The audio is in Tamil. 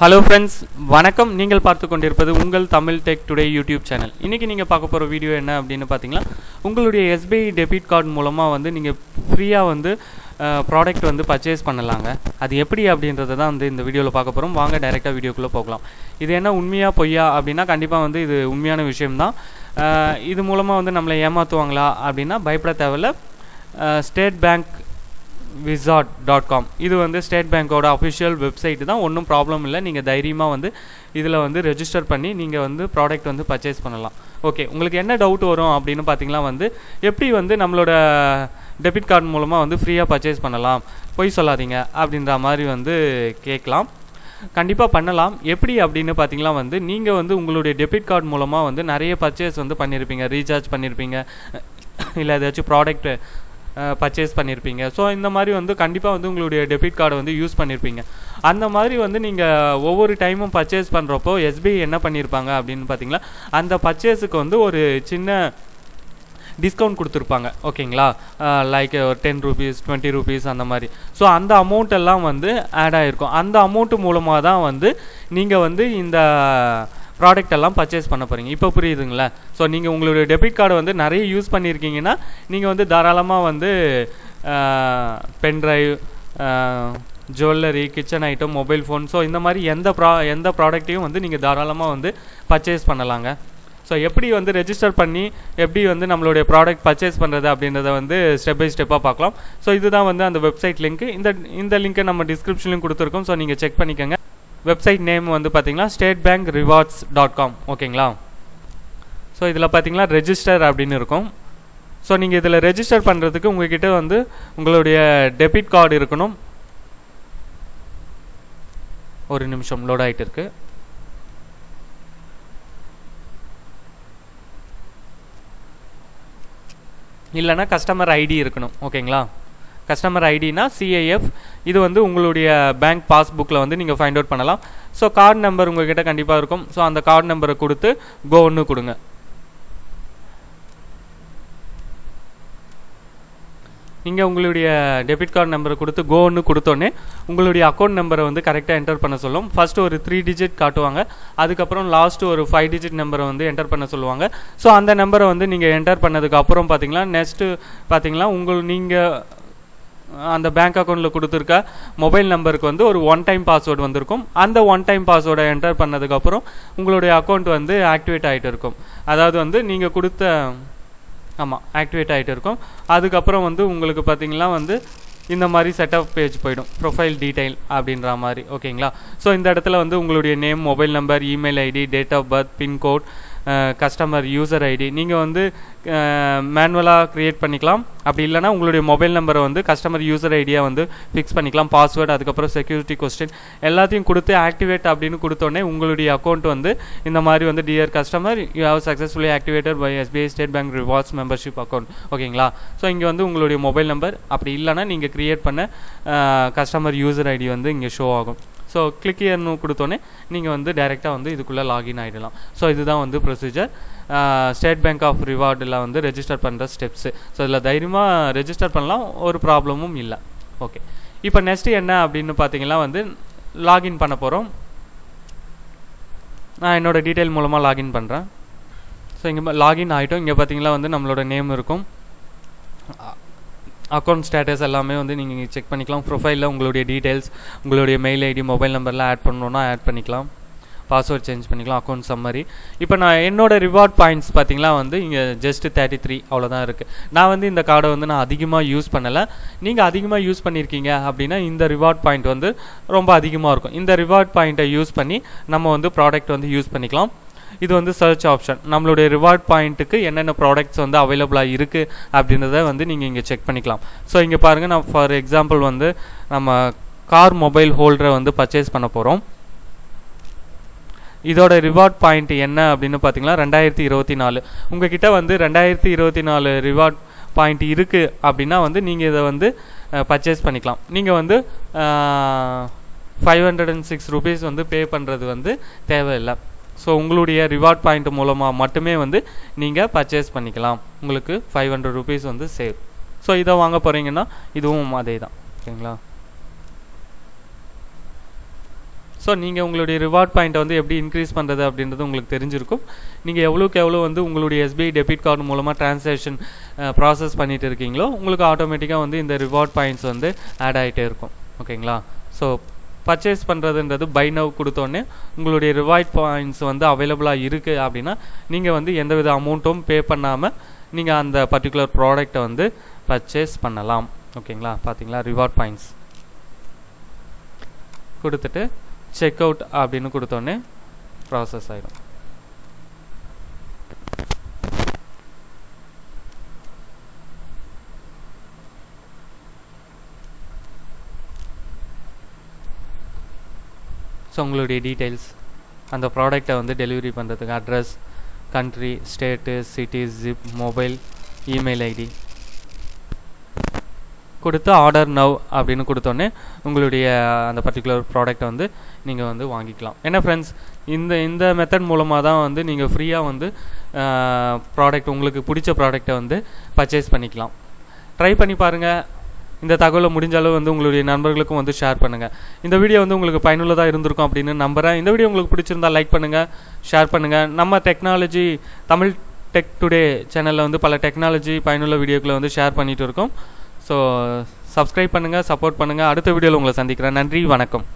ஹலோ ஃப்ரெண்ட்ஸ் வணக்கம். நீங்கள் பார்த்து கொண்டிருப்பது உங்கள் Tamil tech today YouTube channel இன்றைக்கி நீங்கள் பார்க்க போகிற வீடியோ என்ன அப்படின்னு பார்த்தீங்கன்னா உங்களுடைய எஸ்பிஐ டெபிட் கார்டு மூலமாக வந்து நீங்கள் ஃப்ரீயாக வந்து ப்ராடக்ட் வந்து பர்ச்சேஸ் பண்ணலாங்க. அது எப்படி அப்படின்றத தான் வந்து இந்த வீடியோவில் பார்க்க போகிறோம் வாங்க டைரெக்டாக வீடியோக்குள்ளே போகலாம். இது என்ன உண்மையாக பொய்யா அப்படின்னா கண்டிப்பாக வந்து இது உண்மையான விஷயம்தான். இது மூலமாக வந்து நம்மளை ஏமாற்றுவாங்களா அப்படின்னா பயப்பட தேவையில்ல. ஸ்டேட் பேங்க் விசார்ட் டாட் காம் இது வந்து ஸ்டேட் பேங்க்கோட அஃபிஷியல் வெப்சைட் தான். ஒன்றும் ப்ராப்ளம் இல்லை. நீங்கள் தைரியமாக வந்து இதில் வந்து ரெஜிஸ்டர் பண்ணி நீங்கள் வந்து ப்ராடக்ட் வந்து பர்ச்சேஸ் பண்ணலாம். ஓகே உங்களுக்கு என்ன டவுட் வரும் அப்படின்னு பார்த்தீங்கன்னா வந்து எப்படி வந்து நம்மளோட டெபிட் கார்டு மூலமாக வந்து ஃப்ரீயாக பர்ச்சேஸ் பண்ணலாம்? பொய் சொல்லாதீங்க அப்படின்ற மாதிரி வந்து கேட்கலாம். கண்டிப்பாக பண்ணலாம். எப்படி அப்படின்னு பார்த்தீங்கன்னா வந்து நீங்கள் வந்து உங்களுடைய டெபிட் கார்டு மூலமாக வந்து நிறைய பர்ச்சேஸ் வந்து பண்ணியிருப்பீங்க ரீசார்ஜ் பண்ணியிருப்பீங்க இல்லை ஏதாச்சும் ப்ராடக்ட்டு பர்ச்சேஸ் பண்ணியிருப்பீங்க ஸோ இந்த மாதிரி வந்து கண்டிப்பாக வந்து உங்களுடைய டெபிட் கார்டை வந்து யூஸ் பண்ணியிருப்பீங்க அந்த மாதிரி வந்து நீங்கள் ஒவ்வொரு டைமும் பர்ச்சேஸ் பண்ணுறப்போ எஸ்பிஐ என்ன பண்ணியிருப்பாங்க அப்படின்னு பார்த்தீங்கன்னா அந்த பர்ச்சேஸுக்கு வந்து ஒரு சின்ன டிஸ்கவுண்ட் கொடுத்துருப்பாங்க. ஓகேங்களா? லைக் ஒரு டென் ருபீஸ் டுவெண்ட்டி ருபீஸ் அந்த மாதிரி. ஸோ அந்த அமௌண்ட் எல்லாம் வந்து ஆட் ஆகிருக்கும் அந்த அமௌண்ட்டு மூலமாக தான் வந்து நீங்கள் வந்து இந்த ப்ராடக்ட் எல்லாம் பர்ச்சேஸ் பண்ண போகிறீங்க இப்போ புரியுதுங்களா? ஸோ நீங்கள் உங்களுடைய டெபிட் கார்டு வந்து நிறைய யூஸ் பண்ணியிருக்கீங்கன்னா நீங்கள் வந்து தாராளமாக வந்து pendrive jewellery kitchen item mobile phone so இந்த மாதிரி எந்த ப்ரா எந்த ப்ராடக்ட்டையும் வந்து நீங்கள் தாராளமாக வந்து பர்ச்சேஸ் பண்ணலாங்க. ஸோ எப்படி வந்து ரெஜிஸ்டர் பண்ணி எப்படி வந்து நம்மளுடைய ப்ராடக்ட் பர்ச்சேஸ் பண்ணுறது அப்படின்றத வந்து ஸ்டெப் பை ஸ்டெப்பாக பார்க்கலாம். ஸோ இதுதான் வந்து அந்த வெப்சைட் லிங்க் இந்த இந்த லிங்க்கை நம்ம டிஸ்கிரிப்ஷன்லையும் கொடுத்துருக்கோம். ஸோ நீங்கள் செக் பண்ணிக்கோங்க. வெப்சைட் நேம் வந்து பார்த்தீங்கன்னா State Bank rewards dot com ஓகேங்களா? ஸோ இதில் பார்த்தீங்கன்னா ரெஜிஸ்டர் அப்படின்னு இருக்கும். ஸோ நீங்கள் இதில் ரெஜிஸ்டர் பண்ணுறதுக்கு உங்ககிட்ட வந்து உங்களுடைய டெபிட் கார்டு இருக்கணும். ஒரு நிமிஷம் லோட் ஆகிட்டு இருக்கு. இல்லைன்னா கஸ்டமர் ஐடி இருக்கணும். ஓகேங்களா? கஸ்டமர் ஐடினா சிஐஎஃப் இது வந்து உங்களுடைய பேங்க் பாஸ்புக்கில் வந்து நீங்கள் ஃபைண்ட் அவுட் பண்ணலாம். ஸோ கார்டு நம்பர் உங்கள்கிட்ட கண்டிப்பாக இருக்கும். ஸோ அந்த கார்டு நம்பரை கொடுத்து கோ ஒன்று கொடுங்க. நீங்கள் உங்களுடைய டெபிட் கார்டு நம்பரை கொடுத்து கோன்னு கொடுத்தோன்னே உங்களுடைய அக்கௌண்ட் நம்பரை வந்து கரெக்டாக என்டர் பண்ண சொல்லும். ஃபஸ்ட்டு ஒரு த்ரீ டிஜிட் காட்டுவாங்க. அதுக்கப்புறம் லாஸ்ட்டு ஒரு ஃபைவ் டிஜிட் நம்பரை வந்து என்டர் பண்ண சொல்லுவாங்க. ஸோ அந்த நம்பரை வந்து நீங்கள் என்டர் பண்ணதுக்கு அப்புறம் பார்த்தீங்கன்னா நெக்ஸ்ட்டு பார்த்தீங்கன்னா உங்கள் நீங்கள் அந்த பேங்க் அக்கௌண்ட்டில் கொடுத்துருக்க மொபைல் நம்பருக்கு வந்து ஒரு ஒன் டைம் பாஸ்வேர்டு வந்திருக்கும். அந்த ஒன் டைம் பாஸ்வேர்டை என்டர் பண்ணதுக்கப்புறம் உங்களுடைய அக்கௌண்ட் வந்து ஆக்டிவேட் ஆகிட்டு இருக்கும். அதாவது வந்து நீங்கள் கொடுத்த ஆமாம் ஆக்டிவேட் ஆகிட்டு இருக்கும். அதுக்கப்புறம் வந்து உங்களுக்கு பார்த்தீங்கன்னா வந்து இந்த மாதிரி செட்டப் பேஜ் போயிடும். ப்ரொஃபைல் டீடைல் அப்படின்ற மாதிரி ஓகேங்களா ஸோ இந்த இடத்துல வந்து உங்களுடைய name mobile number email ID date of birth pincode customer user ID நீங்கள் வந்து மேனுவலாக க்ரியேட் பண்ணிக்கலாம். அப்படி இல்லைனா உங்களுடைய மொபைல் நம்பரை வந்து கஸ்டமர் யூசர் ஐடியாக வந்து ஃபிக்ஸ் பண்ணிக்கலாம். பாஸ்வேர்டு அதுக்கப்புறம் செக்யூரிட்டி கொஸ்டின் எல்லாத்தையும் கொடுத்து ஆக்டிவேட் அப்படின்னு கொடுத்தோடனே உங்களுடைய அக்கௌண்ட் வந்து இந்த மாதிரி வந்து dear customer you have successfully activated by SBI State Bank rewards membership account ஓகேங்களா? ஸோ இங்கே வந்து உங்களுடைய மொபைல் நம்பர் அப்படி இல்லைனா நீங்கள் க்ரியேட் பண்ண கஸ்டமர் யூசர் ஐடி வந்து இங்கே ஷோ ஆகும். ஸோ கிளிக் இயர்னு கொடுத்தோன்னே நீங்கள் வந்து டைரெக்டாக வந்து இதுக்குள்ளே லாகின் ஆகிடலாம் ஸோ இதுதான் வந்து ப்ரொசீஜர் ஸ்டேட் பேங்க் ஆஃப் ரிவார்டில் வந்து ரெஜிஸ்டர் பண்ணுற ஸ்டெப்ஸு ஸோ இதில் தைரியமாக ரெஜிஸ்டர் பண்ணலாம் ஒரு ப்ராப்ளமும் இல்லை. ஓகே இப்போ நெக்ஸ்ட்டு என்ன அப்படின்னு பார்த்தீங்கன்னா வந்து லாகின் பண்ண போகிறோம் நான் என்னோடய டீட்டெயில் மூலமாக லாகின் பண்ணுறேன் ஸோ இங்கே லாகின் ஆகிட்டோம் இங்கே பார்த்தீங்கன்னா வந்து நம்மளோட நேம் இருக்கும். அக்கௌண்ட் ஸ்டேட்டஸ் எல்லாமே வந்து நீங்கள் செக் பண்ணிக்கலாம். ப்ரொஃபைலில் உங்களுடைய டீட்டெயில்ஸ் உங்களுடைய மெயில் ஐடி மொபைல் நம்பர்லாம் ஆட் பண்ணணுன்னா ஆட் பண்ணிக்கலாம். பாஸ்வேர்ட் சேஞ்ச் பண்ணிக்கலாம் அக்கௌண்ட் சம்மரி இப்போ நான் என்னோடய ரிவார்ட் பாயிண்ட்ஸ் பார்த்தீங்கன்னா வந்து இங்கே ஜஸ்ட் தேர்ட்டி த்ரீ அவ்வளோதான் இருக்குது நான் வந்து இந்த கார்டை வந்து நான் அதிகமாக யூஸ் பண்ணலை. நீங்கள் அதிகமாக யூஸ் பண்ணியிருக்கீங்க அப்படின்னா இந்த ரிவார்ட் பாயிண்ட் வந்து ரொம்ப அதிகமாக இருக்கும். இந்த ரிவார்ட் பாயிண்ட்டை யூஸ் பண்ணி நம்ம வந்து ப்ராடக்ட் வந்து யூஸ் பண்ணிக்கலாம். இது வந்து சர்ச் ஆப்ஷன் நம்மளுடைய ரிவார்ட் பாயிண்ட்டுக்கு என்னென்ன ப்ராடக்ட்ஸ் வந்து அவைலபிளாக இருக்குது அப்படின்றத வந்து நீங்கள் இங்கே செக் பண்ணிக்கலாம். ஸோ இங்கே பாருங்கள் நான் ஃபார் எக்ஸாம்பிள் வந்து நம்ம கார் மொபைல் ஹோல்டரை வந்து பர்ச்சேஸ் பண்ண போகிறோம் இதோட ரிவார்ட் பாயிண்ட் என்ன அப்படின்னு பார்த்தீங்கன்னா ரெண்டாயிரத்தி இருபத்தி நாலு. உங்ககிட்ட வந்து ரெண்டாயிரத்தி இருபத்தி நாலு ரிவார்ட் பாயிண்ட் இருக்குது அப்படின்னா வந்து நீங்கள் இதை வந்து பர்ச்சேஸ் பண்ணிக்கலாம். நீங்கள் வந்து five hundred and six rupees வந்து பே பண்ணுறது வந்து தேவையில்லை. ஸோ உங்களுடைய ரிவார்ட் பாயிண்ட் மூலமாக மட்டுமே வந்து நீங்கள் பர்ச்சேஸ் பண்ணிக்கலாம். உங்களுக்கு ஃபைவ் ஹண்ட்ரட் ருபீஸ் வந்து சேவ் ஸோ இதை வாங்க போகிறீங்கன்னா இதுவும் அதே தான் ஓகேங்களா ஸோ நீங்கள் உங்களுடைய ரிவார்ட் பாயிண்ட்டை வந்து எப்படி இன்க்ரீஸ் பண்ணுறது அப்படின்றது உங்களுக்கு தெரிஞ்சிருக்கும். நீங்கள் எவ்வளோக்கு எவ்வளோ வந்து உங்களுடைய எஸ்பிஐ டெபிட் கார்டு மூலமாக ட்ரான்சாக்ஷன் ப்ராசஸ் பண்ணிகிட்டு இருக்கீங்களோ உங்களுக்கு ஆட்டோமேட்டிக்காக வந்து இந்த ரிவார்ட் பாயிண்ட்ஸ் வந்து ஆட் ஆகிட்டே இருக்கும். ஓகேங்களா ஸோ பர்ச்சேஸ் பண்ணுறதுன்றது பை நவ் கொடுத்தோன்னே உங்களுடைய ரிவார்ட் பாயிண்ட்ஸ் வந்து அவைலபிளாக இருக்குது அப்படின்னா நீங்கள் வந்து எந்தவித அமௌண்ட்டும் பே பண்ணாமல் நீங்கள் அந்த பர்டிகுலர் ப்ராடக்டை வந்து பர்ச்சேஸ் பண்ணலாம். ஓகேங்களா? பார்த்தீங்களா ரிவார்ட் பாயிண்ட்ஸ் கொடுத்துட்டு செக் அவுட் அப்படின்னு கொடுத்தோன்னே ப்ராசஸ் ஆகிடும் ஸோ உங்களுடைய டீட்டெயில்ஸ் அந்த ப்ராடக்டை வந்து டெலிவரி பண்ணுறதுக்கு address country state city zip mobile email ID கொடுத்து ஆர்டர் நவ் அப்படின்னு கொடுத்தோன்னே உங்களுடைய அந்த பர்டிகுலர் ப்ராடக்டை வந்து நீங்கள் வந்து வாங்கிக்கலாம். ஏன்னா ஃப்ரெண்ட்ஸ் இந்த இந்த மெத்தட் மூலமாக தான் வந்து நீங்கள் ஃப்ரீயாக வந்து ப்ராடக்ட் உங்களுக்கு பிடிச்ச ப்ராடக்டை வந்து பர்ச்சேஸ் பண்ணிக்கலாம். ட்ரை பண்ணி பாருங்கள் இந்த தகவலை முடிஞ்ச அளவு வந்து உங்களுடைய நண்பர்களுக்கும் வந்து ஷேர் பண்ணுங்கள் இந்த வீடியோ வந்து உங்களுக்கு பயனுள்ளதாக இருந்திருக்கும் அப்படின்னு நம்புகிறேன் இந்த வீடியோ உங்களுக்கு பிடிச்சிருந்தா லைக் பண்ணுங்கள் ஷேர் பண்ணுங்கள் நம்ம டெக்னாலஜி தமிழ் டெக் டுடே சேனலில் வந்து பல டெக்னாலஜி பயனுள்ள வீடியோக்களை வந்து ஷேர் பண்ணிகிட்டு இருக்கோம். ஸோ சப்ஸ்கிரைப் பண்ணுங்கள் சப்போர்ட் பண்ணுங்கள் அடுத்த வீடியோவில் உங்களை சந்திக்கிறேன். நன்றி வணக்கம்.